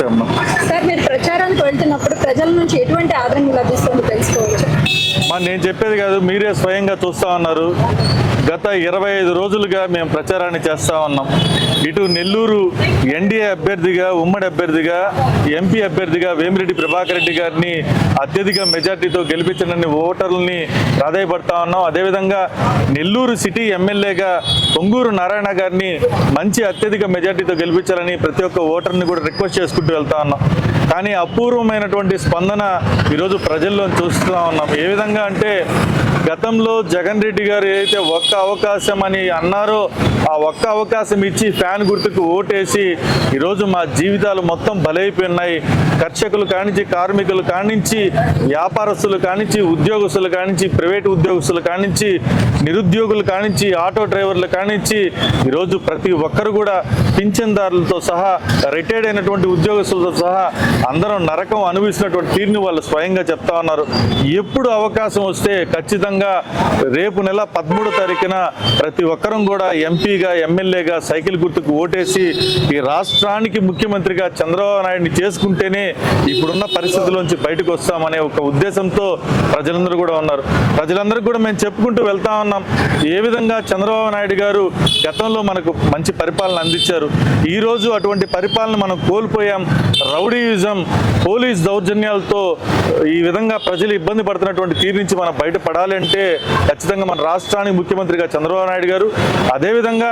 అమ్మా సార్ మీరు ప్రచారానికి వెళ్తున్నప్పుడు ప్రజల నుంచి ఎటువంటి ఆదరణ లభిస్తుంది? నేను చెప్పేది కాదు మీరే స్వయంగా చూస్తా ఉన్నారు. గత ఇరవై ఐదు రోజులుగా మేము ప్రచారాన్ని చేస్తా ఉన్నాం. ఇటు నెల్లూరు ఎన్డీఏ అభ్యర్థిగా ఉమ్మడి అభ్యర్థిగా ఎంపీ అభ్యర్థిగా వేమిరెడ్డి ప్రభాకర్ రెడ్డి గారిని అత్యధిక మెజార్టీతో గెలిపించడాన్ని ఓటర్లని ప్రాధాయపడతా ఉన్నాం. అదేవిధంగా నెల్లూరు సిటీ ఎమ్మెల్యేగా పొంగూరు నారాయణ గారిని మంచి అత్యధిక మెజార్టీతో గెలిపించాలని ప్రతి ఒక్క ఓటర్ని కూడా రిక్వెస్ట్ చేసుకుంటూ వెళ్తా ఉన్నాం. కానీ అపూర్వమైనటువంటి స్పందన ఈరోజు ప్రజల్లో చూస్తూ ఉన్నాం. ఏ విధంగా అంటే గతంలో జగన్ రెడ్డి గారు ఏదైతే ఒక్క అవకాశం అని అన్నారో ఆ ఒక్క అవకాశం ఇచ్చి ఫ్యాన్ గుర్తుకు ఓటేసి ఈరోజు మా జీవితాలు మొత్తం బలైపోయినాయి. కర్షకులు కానించి కార్మికులు కానించి వ్యాపారస్తులు కానించి ఉద్యోగస్తులు కానించి ప్రైవేట్ ఉద్యోగస్తులు కానించి నిరుద్యోగులు కానించి ఆటో డ్రైవర్లు కానించి ఈరోజు ప్రతి ఒక్కరు కూడా పింఛన్దారులతో సహా రిటైర్డ్ అయినటువంటి ఉద్యోగస్తులతో సహా అందరం నరకం అనుభవిస్తున్నటువంటి తీరుని వాళ్ళు స్వయంగా చెప్తా ఉన్నారు. ఎప్పుడు అవకాశం వస్తే ఖచ్చితంగా రేపు నెల పదమూడు తారీఖున ప్రతి ఒక్కరం కూడా ఎంపీగా ఎమ్మెల్యేగా సైకిల్ గుర్తుకు ఓటేసి ఈ రాష్ట్రానికి ముఖ్యమంత్రిగా చంద్రబాబు నాయుడిని చేసుకుంటేనే ఇప్పుడున్న పరిస్థితుల్లోంచి బయటకు వస్తామనే ఒక ఉద్దేశంతో ప్రజలందరూ కూడా ఉన్నారు. ప్రజలందరూ కూడా మేము చెప్పుకుంటూ వెళ్తా ఉన్నాం. ఏ విధంగా చంద్రబాబు నాయుడు గారు గతంలో మనకు మంచి పరిపాలన అందించారు. ఈరోజు అటువంటి పరిపాలన మనం కోల్పోయాం. టెర్రరిజం పోలీస్ దౌర్జన్యాలతో ఈ విధంగా ప్రజలు ఇబ్బంది పడుతున్నటువంటి తీరు నుంచి మనం బయటపడాలి అంటే ఖచ్చితంగా మన రాష్ట్రానికి ముఖ్యమంత్రిగా చంద్రబాబు నాయుడు గారు అదేవిధంగా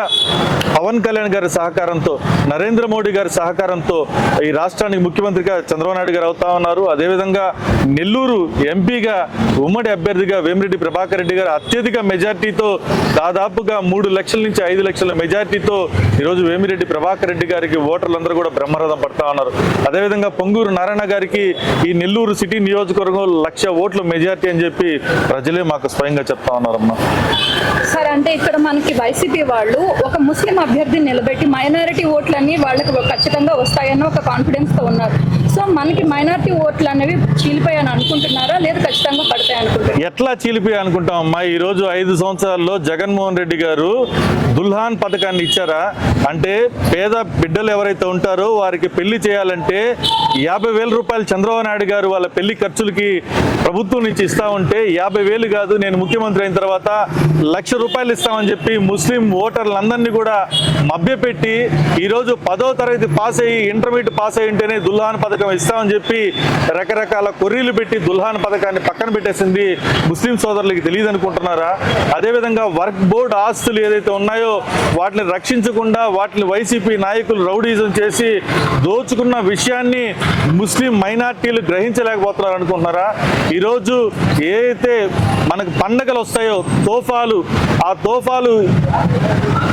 పవన్ కళ్యాణ్ గారి సహకారంతో నరేంద్ర మోడీ గారి సహకారంతో ఈ రాష్ట్రానికి ముఖ్యమంత్రిగా చంద్రబాబు నాయుడు గారు అవుతా ఉన్నారు. అదేవిధంగా నెల్లూరు ఎంపీగా ఉమ్మడి అభ్యర్థిగా వేమిరెడ్డి ప్రభాకర్ రెడ్డి గారు అత్యధిక మెజార్టీతో దాదాపుగా మూడు లక్షల నుంచి ఐదు లక్షల మెజార్టీతో ఈరోజు వేమిరెడ్డి ప్రభాకర్ రెడ్డి గారికి ఓటర్లందరూ కూడా బ్రహ్మరథం పడతా ఉన్నారు. అదేవిధంగా పొంగూరు నారాయణ గారికి ఈ నెల్లూరు సిటీ నియోజకవర్గం లక్ష ఓట్ల మెజార్టీ అని చెప్పి ప్రజలే మాకు స్వయంగా చెప్తా ఉన్నారమ్మా. సార్ అంటే ఇక్కడ మనకి వైసీపీ వాళ్ళు ఒక ముస్లిం అభ్యర్థిని నిలబెట్టి మైనారిటీ ఓట్లన్నీ వాళ్ళకి ఖచ్చితంగా వస్తాయన్న ఒక కాన్ఫిడెన్స్తో ఉన్నారు. సో మనకి మైనారిటీ ఓట్లు అనేవి చీలిపోయాయని అనుకుంటున్నారా? లేదా ఖచ్చితంగా పడతాయి అనుకుంటున్నారా ఎట్లా చీలిపోయి అనుకుంటాం? అమ్మా ఈరోజు ఐదు సంవత్సరాల్లో జగన్మోహన్ రెడ్డి గారు దుల్హాన్ పథకాన్ని ఇచ్చారా? అంటే పేద బిడ్డలు ఎవరైతే ఉంటారో వారికి పెళ్ళి చేయాలంటే యాభై వేల రూపాయలు చంద్రబాబు నాయుడు గారు వాళ్ళ పెళ్ళి ఖర్చులకి ప్రభుత్వం నుంచి ఇస్తా ఉంటే యాభై వేలు కాదు నేను ముఖ్యమంత్రి అయిన తర్వాత లక్ష రూపాయలు ఇస్తామని చెప్పి ముస్లిం ఓటర్లందరినీ కూడా మభ్యపెట్టి ఈరోజు పదో తరగతి పాస్ అయ్యి ఇంటర్మీడియట్ పాస్ అయ్యి ఉంటేనే దుల్హాన్ పథకం ఇస్తామని చెప్పి రకరకాల కొర్రీలు పెట్టి దుల్హాన్ పథకాన్ని పక్కన పెట్టేసింది ముస్లిం సోదరులకి తెలియదు అనుకుంటున్నారా అదేవిధంగా వర్క్ బోర్డు ఆస్తులు ఏదైతే ఉన్నాయో వాటిని రక్షించకుండా వాటిని వైసీపీ నాయకులు రౌడీజం చేసి దోచుకున్న విషయాన్ని ముస్లిం మైనార్టీలు గ్రహించలేకపోతున్నారు అనుకుంటున్నారా ఈరోజు ఏదైతే మనకు పండగలు వస్తాయో తోఫాలు ఆ తోఫాలు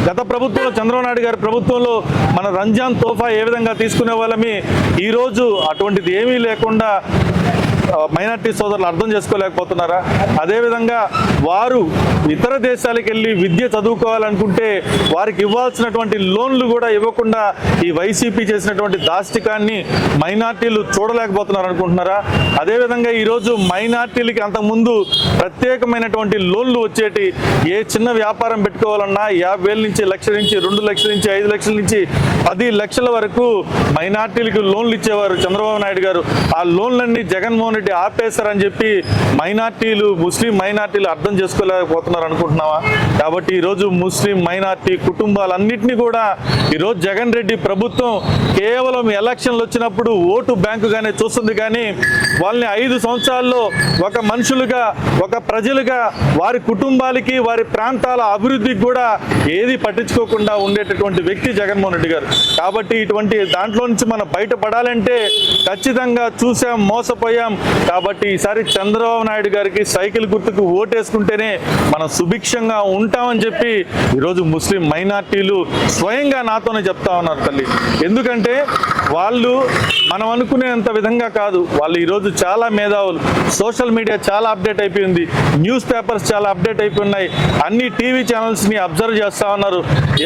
గత ప్రభుత్వంలో చంద్రబాబు నాయుడు గారి ప్రభుత్వంలో మన రంజాన్ తోఫా ఏ విధంగా తీసుకునే వాళ్ళమి? ఈరోజు అటువంటిది ఏమీ లేకుండా మైనార్టీ సోదరులు అర్థం చేసుకోలేకపోతున్నారా? అదేవిధంగా వారు ఇతర దేశాలకు వెళ్ళి విద్య చదువుకోవాలనుకుంటే వారికి ఇవ్వాల్సినటువంటి లోన్లు కూడా ఇవ్వకుండా ఈ వైసీపీ చేసినటువంటి దాష్టికాన్ని మైనార్టీలు చూడలేకపోతున్నారు అనుకుంటున్నారా అదేవిధంగా ఈరోజు మైనార్టీలకి అంతకుముందు ప్రత్యేకమైనటువంటి లోన్లు వచ్చేటి ఏ చిన్న వ్యాపారం పెట్టుకోవాలన్నా యాభై వేల నుంచి లక్షల నుంచి రెండు లక్షల నుంచి ఐదు లక్షల నుంచి పది లక్షల వరకు మైనార్టీలకు లోన్లు ఇచ్చేవారు చంద్రబాబు నాయుడు గారు. ఆ లోన్లన్నీ జగన్మోహన్ రెడ్డి ఆపేశారని చెప్పి మైనార్టీలు ముస్లిం మైనార్టీలు అర్థం చేసుకోలేకపోతున్నారు అనుకుంటున్నావా? కాబట్టి ఈరోజు ముస్లిం మైనార్టీ కుటుంబాలన్నింటినీ కూడా ఈరోజు జగన్ రెడ్డి ప్రభుత్వం కేవలం ఎలక్షన్లు వచ్చినప్పుడు ఓటు బ్యాంకుగానే చూస్తుంది కానీ వాళ్ళని ఐదు సంవత్సరాల్లో ఒక మనుషులుగా ఒక ప్రజలుగా వారి కుటుంబాలకి వారి ప్రాంతాల అభివృద్ధికి కూడా ఏది పట్టించుకోకుండా ఉండేటటువంటి వ్యక్తి జగన్మోహన్ రెడ్డి గారు. కాబట్టి ఇటువంటి దాంట్లో నుంచి మనం బయటపడాలంటే ఖచ్చితంగా చూసాం మోసపోయాం కాబట్టి ఈసారి చంద్రబాబు నాయుడు గారికి సైకిల్ గుర్తుకు ఓటేసుకుంటేనే మనం సుభిక్షంగా ఉంటామని చెప్పి ఈరోజు ముస్లిం మైనార్టీలు స్వయంగా నాతోనే చెప్తా ఉన్నారు తల్లి. ఎందుకంటే వాళ్ళు మనం అనుకునేంత విధంగా కాదు. వాళ్ళు ఈరోజు చాలా మేధావులు. సోషల్ మీడియా చాలా అప్డేట్ అయిపోయింది. న్యూస్ పేపర్స్ చాలా అప్డేట్ అయిపోయి ఉన్నాయి అన్ని టీవీ ఛానల్స్ని అబ్జర్వ్ చేస్తూ ఉన్నారు.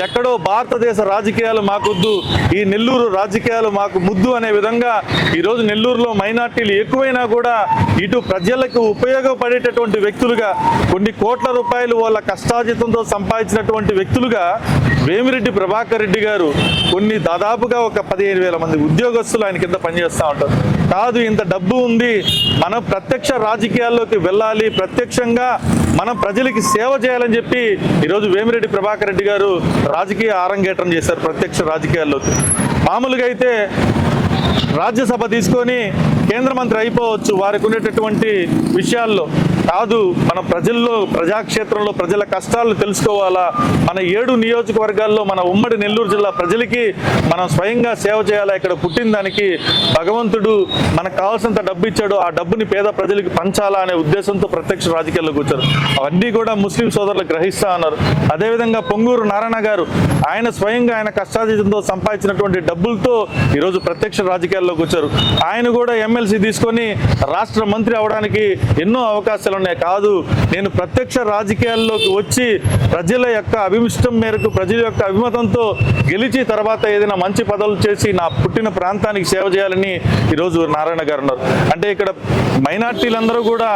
ఎక్కడో భారతదేశ రాజకీయాలు మాకొద్దు. ఈ నెల్లూరు రాజకీయాలు మాకు ముద్దు అనే విధంగా ఈరోజు నెల్లూరులో మైనార్టీలు ఎక్కువైనా కూడా ఇటు ప్రజలకు ఉపయోగపడేటటువంటి వ్యక్తులుగా కొన్ని కోట్ల రూపాయలు వాళ్ళ కష్టాజితంతో సంపాదించినటువంటి వ్యక్తులుగా వేమిరెడ్డి ప్రభాకర్ రెడ్డి గారు కొన్ని దాదాపుగా ఒక పదిహేను వేల మంది ఉద్యోగస్తులు ఆయన కింద పనిచేస్తూ ఉంటారు. కాదు ఇంత డబ్బు ఉంది మనం ప్రత్యక్ష రాజకీయాల్లోకి వెళ్ళాలి ప్రత్యక్షంగా మనం ప్రజలకి సేవ చేయాలని చెప్పి ఈరోజు వేమిరెడ్డి ప్రభాకర్ రెడ్డి గారు రాజకీయ ఆరంగేటం చేశారు ప్రత్యక్ష రాజకీయాల్లోకి. మామూలుగా అయితే రాజ్యసభ తీసుకొని కేంద్ర మంత్రి అయిపోవచ్చు. వారికి ఉండేటటువంటి విషయాల్లో కాదు మన ప్రజల్లో ప్రజాక్షేత్రంలో ప్రజల కష్టాలు తెలుసుకోవాలా? మన ఏడు నియోజకవర్గాల్లో మన ఉమ్మడి నెల్లూరు జిల్లా ప్రజలకి మనం స్వయంగా సేవ చేయాలా? ఇక్కడ పుట్టిన దానికి భగవంతుడు మనకు కావాల్సినంత డబ్బు ఇచ్చాడు. ఆ డబ్బుని పేద ప్రజలకి పంచాలా అనే ఉద్దేశంతో ప్రత్యక్ష రాజకీయాల్లో కూర్చారు అవన్నీ కూడా ముస్లిం సోదరులు గ్రహిస్తా ఉన్నారు అదేవిధంగా పొంగూరు నారాయణ గారు ఆయన స్వయంగా ఆయన కష్టార్జితంతో సంపాదించినటువంటి డబ్బులతో ఈరోజు ప్రత్యక్ష రాజకీయాల్లోకి వచ్చారు ఆయన కూడా ఎమ్మెల్సీ తీసుకొని రాష్ట్ర మంత్రి అవడానికి ఎన్నో అవకాశాలు ఉన్నాయి. కాదు నేను ప్రత్యక్ష రాజకీయాల్లోకి వచ్చి ప్రజల యొక్క అభిమిష్టం మేరకు ప్రజల యొక్క అభిమతంతో గెలిచి తర్వాత ఏదైనా మంచి పదవులు చేసి నా పుట్టిన ప్రాంతానికి సేవ చేయాలని ఈరోజు నారాయణ గారు ఉన్నారు. అంటే ఇక్కడ మైనార్టీలందరూ కూడా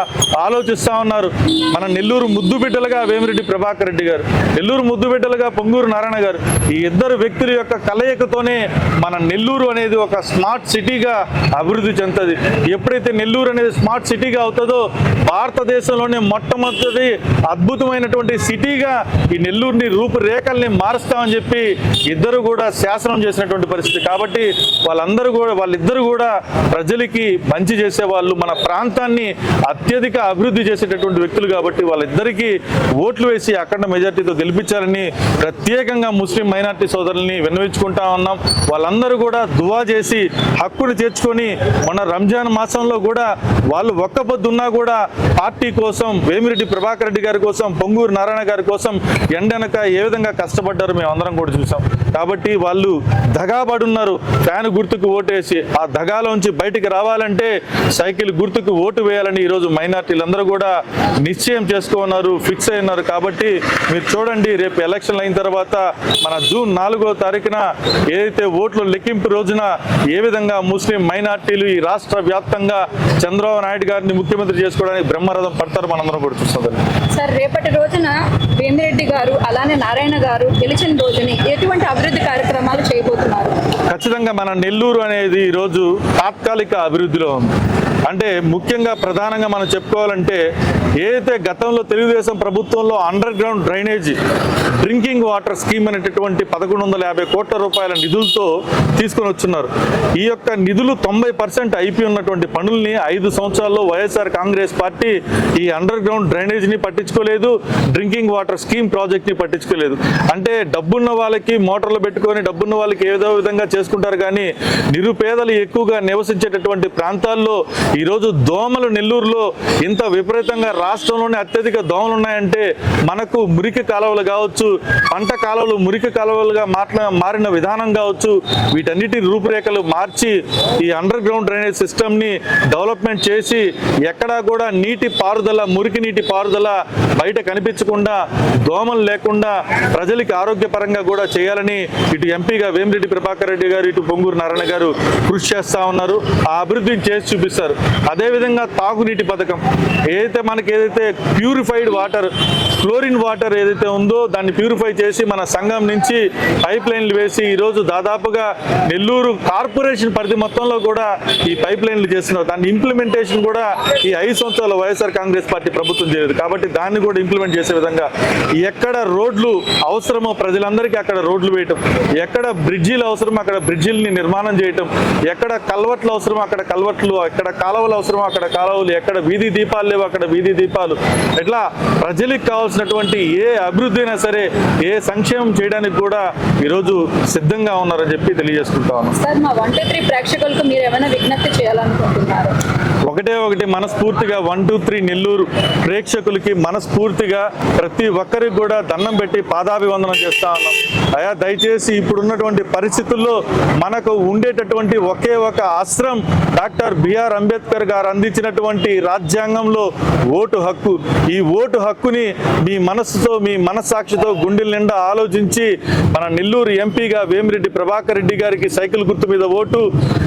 ఆలోచిస్తా ఉన్నారు. మన నెల్లూరు ముద్దు బిడ్డలుగా వేమిరెడ్డి ప్రభాకర్ రెడ్డి గారు నెల్లూరు ముద్దు బిడ్డలుగా పొంగూరు నారాయణ గారు ఈ ఇద్దరు వ్యక్తుల యొక్క కలయికతోనే మన నెల్లూరు అనేది ఒక స్మార్ట్ సిటీగా అభివృద్ధి చెందుతుంది. ఎప్పుడైతే నెల్లూరు అనేది స్మార్ట్ సిటీగా అవుతుందో భారతదేశంలోనే మొట్టమొదటి అద్భుతమైనటువంటి సిటీగా ఈ నెల్లూరుని రూపురేఖల్ని మారుస్తామని చెప్పి ఇద్దరు కూడా శాసనం చేసినటువంటి పరిస్థితి. కాబట్టి వాళ్ళందరూ కూడా వాళ్ళిద్దరు కూడా ప్రజలకి మంచి చేసే వాళ్ళు మన ప్రాంతాన్ని అత్యధిక అభివృద్ధి చేసేటటువంటి వ్యక్తులు కాబట్టి వాళ్ళిద్దరికీ ఓట్లు వేసి అఖండ మెజార్టీతో గెలిపించాలని ప్రత్యేకంగా ముస్లిం మైనార్టీ సోదరుల్ని విన్నవించుకుంటా ఉన్నాం. వాళ్ళందరూ కూడా దువా చేసి హక్కును చేర్చుకొని మన రంజాన్ మాసంలో కూడా వాళ్ళు ఒక్క పొద్దున్నా కూడా పార్టీ కోసం వేమిరెడ్డి ప్రభాకర్ రెడ్డి గారి కోసం పొంగూరు నారాయణ గారి కోసం ఎండనక ఏ విధంగా కష్టపడ్డారు మేము అందరం కూడా చూసాం. కాబట్టి వాళ్ళు దగాబడున్నారు ఫ్యాన్ గుర్తుకు ఓటేసి ఆ దగాలోంచి బయటికి రావాలంటే సైకిల్ గుర్తుకు ఓటు వేయాలని ఈరోజు మైనార్టీలందరూ కూడా నిశ్చయం చేసుకున్నారు ఫిక్స్ అయి ఉన్నారు కాబట్టి మీరు చూడండి రేపు ఎలక్షన్ అయిన తర్వాత మన జూన్ నాలుగో తారీఖున ఏదైతే ఓట్ల లెక్కింపు రోజున ఏ విధంగా ముస్లిం మైనార్టీలు ఈ రాష్ట్ర వ్యాప్తంగా చంద్రబాబు నాయుడు గారిని ముఖ్యమంత్రి చేసుకోవడానికి బ్రహ్మరథం పడతారు. మనందరం కూడా చూస్తుంది సార్ రేపటి రోజున వేమిరెడ్డి గారు అలానే నారాయణ గారు గెలిచిన రోజుని ఎటువంటి అభివృద్ధి కార్యక్రమాలు చేయబోతున్నారు? ఖచ్చితంగా మన నెల్లూరు అనేది ఈరోజు తాత్కాలిక అభివృద్ధిలో ఉంది. అంటే ముఖ్యంగా ప్రధానంగా మనం చెప్పుకోవాలంటే ఏదైతే గతంలో తెలుగుదేశం ప్రభుత్వంలో underground drainage drinking water scheme అనేటటువంటి పదకొండు వందల యాభై కోట్ల రూపాయల నిధులతో తీసుకొని వచ్చున్నారు ఈ యొక్క నిధులు తొంభై పర్సెంట్ అయిపోయి ఉన్నటువంటి పనుల్ని ఐదు సంవత్సరాల్లో వైఎస్ఆర్ కాంగ్రెస్ పార్టీ ఈ అండర్ గ్రౌండ్ డ్రైనేజీని పట్టించుకోలేదు డ్రింకింగ్ వాటర్ స్కీమ్ ప్రాజెక్ట్ని పట్టించుకోలేదు. అంటే డబ్బున్న వాళ్ళకి మోటార్లు పెట్టుకొని డబ్బున్న వాళ్ళకి ఏదో విధంగా చేసుకుంటారు కానీ నిరుపేదలు ఎక్కువగా నివసించేటటువంటి ప్రాంతాల్లో ఈరోజు దోమలు నెల్లూరులో ఇంత విపరీతంగా రాష్ట్రంలోనే అత్యధిక దోమలు ఉన్నాయంటే మనకు మురికి కాలువలు కావచ్చు పంట కాలువలు మురికి కాలువలుగా మాట్లా మారిన విధానం కావచ్చు వీటన్నిటి రూపురేఖలు మార్చి ఈ అండర్ గ్రౌండ్ డ్రైనేజ్ సిస్టమ్ని డెవలప్మెంట్ చేసి ఎక్కడా కూడా నీటి పారుదల మురికి నీటి పారుదల బయట కనిపించకుండా దోమలు లేకుండా ప్రజలకి ఆరోగ్యపరంగా కూడా చేయాలని ఇటు ఎంపీగా వేమిరెడ్డి ప్రభాకర్ రెడ్డి గారు ఇటు పొంగూరు నారాయణ గారు కృషి చేస్తూ ఉన్నారు. ఆ అభివృద్ధిని చేసి చూపిస్తారు. అదేవిధంగా తాగునీటి పథకం. ఏదైతే మనకి ఏదైతే ప్యూరిఫైడ్ వాటర్ క్లోరిన్ వాటర్ ఏదైతే ఉందో దాన్ని ప్యూరిఫై చేసి మన సంఘం నుంచి పైప్ లైన్లు వేసి ఈరోజు దాదాపుగా నెల్లూరు కార్పొరేషన్ పరిధి మొత్తంలో కూడా ఈ పైప్ లైన్లు చేస్తున్నారు. దాని ఇంప్లిమెంటేషన్ కూడా ఈ ఐదు సంవత్సరాల వైఎస్ఆర్ కాంగ్రెస్ పార్టీ ప్రభుత్వం చేయలేదు కాబట్టి దాన్ని కూడా ఇంప్లిమెంట్ చేసే విధంగా ఎక్కడ రోడ్లు అవసరమో ప్రజలందరికీ అక్కడ రోడ్లు వేయటం ఎక్కడ బ్రిడ్జీలు అవసరమో అక్కడ బ్రిడ్జీలని నిర్మాణం చేయటం ఎక్కడ కల్వర్ట్లు అవసరమో అక్కడ కల్వట్లు ఎక్కడ కాలువలు అవసరమో అక్కడ కాలువలు ఎక్కడ వీధి దీపాలు లేవు అక్కడ వీధి దీపాలు. ఇట్లా ప్రజలకు కావాల్సినటువంటి ఏ అభివృద్ధి అయినా సరే ఏ సంక్షేమం చేయడానికి కూడా ఈరోజు సిద్ధంగా ఉన్నారని చెప్పి తెలియజేసుకుంటా ప్రేక్షకులకు మీరు ఏమైనా విజ్ఞప్తి చేయాలనుకుంటున్నారు? ఒకటే ఒకటి మనస్ఫూర్తిగా వన్ టూ త్రీ నెల్లూరు ప్రేక్షకులకి మనస్ఫూర్తిగా ప్రతి ఒక్కరికి కూడా దండం పెట్టి పాదాభివందనం చేస్తా ఉన్నాం. అయా దయచేసి ఇప్పుడున్నటువంటి పరిస్థితుల్లో మనకు ఉండేటటువంటి ఒకే ఒక అస్త్రం డాక్టర్ బిఆర్ అంబేద్కర్ గారు అందించినటువంటి రాజ్యాంగంలో ఓటు హక్కు ఈ ఓటు హక్కుని మీ మనస్సుతో మీ మనస్సాక్షితో గుండెల నిండా ఆలోచించి మన నెల్లూరు ఎంపీగా వేమిరెడ్డి ప్రభాకర్ రెడ్డి గారికి సైకిల్ గుర్తు మీద ఓటు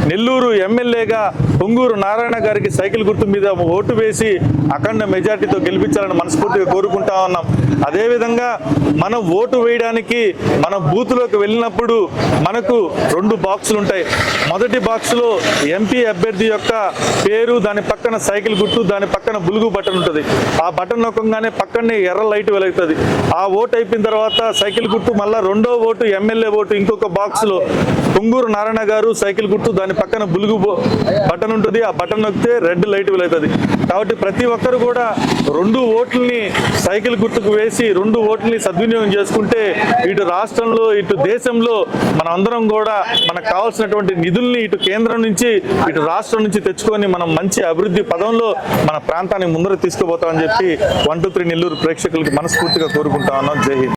నెల్లూరు ఎమ్మెల్యేగా పొంగూరు నారాయణ గారికి సైకిల్ గుర్తు మీద ఓటు వేసి అఖండ మెజార్టీతో గెలిపించాలని మనస్ఫూర్తిగా కోరుకుంటా ఉన్నాం. అదేవిధంగా మనం ఓటు వేయడానికి మన బూత్లోకి వెళ్ళినప్పుడు మనకు రెండు బాక్సులు ఉంటాయి మొదటి బాక్సులో ఎంపీ అభ్యర్థి యొక్క పేరు దాని పక్కన సైకిల్ గుర్తు దాని పక్కన బులుగు బటన్ ఉంటుంది. ఆ బటన్ నొక్కగానే పక్కనే ఎర్ర లైట్ వెలుగుతుంది. ఆ ఓటు అయిపోయిన తర్వాత సైకిల్ గుర్తు మళ్ళా రెండో ఓటు ఎమ్మెల్యే ఓటు ఇంకొక బాక్స్లో పొంగూరు నారాయణ గారు సైకిల్ గుర్తు దాని పక్కన బులుగు బటన్ ఉంటుంది. ఆ బటన్ నొక్కితే రెడ్ లైట్ వెలుగుతుంది. కాబట్టి ప్రతి ఒక్కరు కూడా రెండు ఓట్లని సైకిల్ గుర్తుకు వేసి రెండు ఓట్లని సద్వినియోగం చేసుకుంటే ఇటు రాష్ట్రంలో ఇటు దేశంలో మన అందరం కూడా మనకు కావాల్సినటువంటి నిధుల్ని ఇటు కేంద్రం నుంచి ఇటు రాష్ట్రం నుంచి తెచ్చుకొని మనం మంచి అభివృద్ధి పదంలో మన ప్రాంతాన్ని ముందర తీసుకుపోతామని చెప్పి వన్ టూ త్రీ నెల్లూరు ప్రేక్షకులకి మనస్ఫూర్తిగా కోరుకుంటా ఉన్నాం. జై హింద్.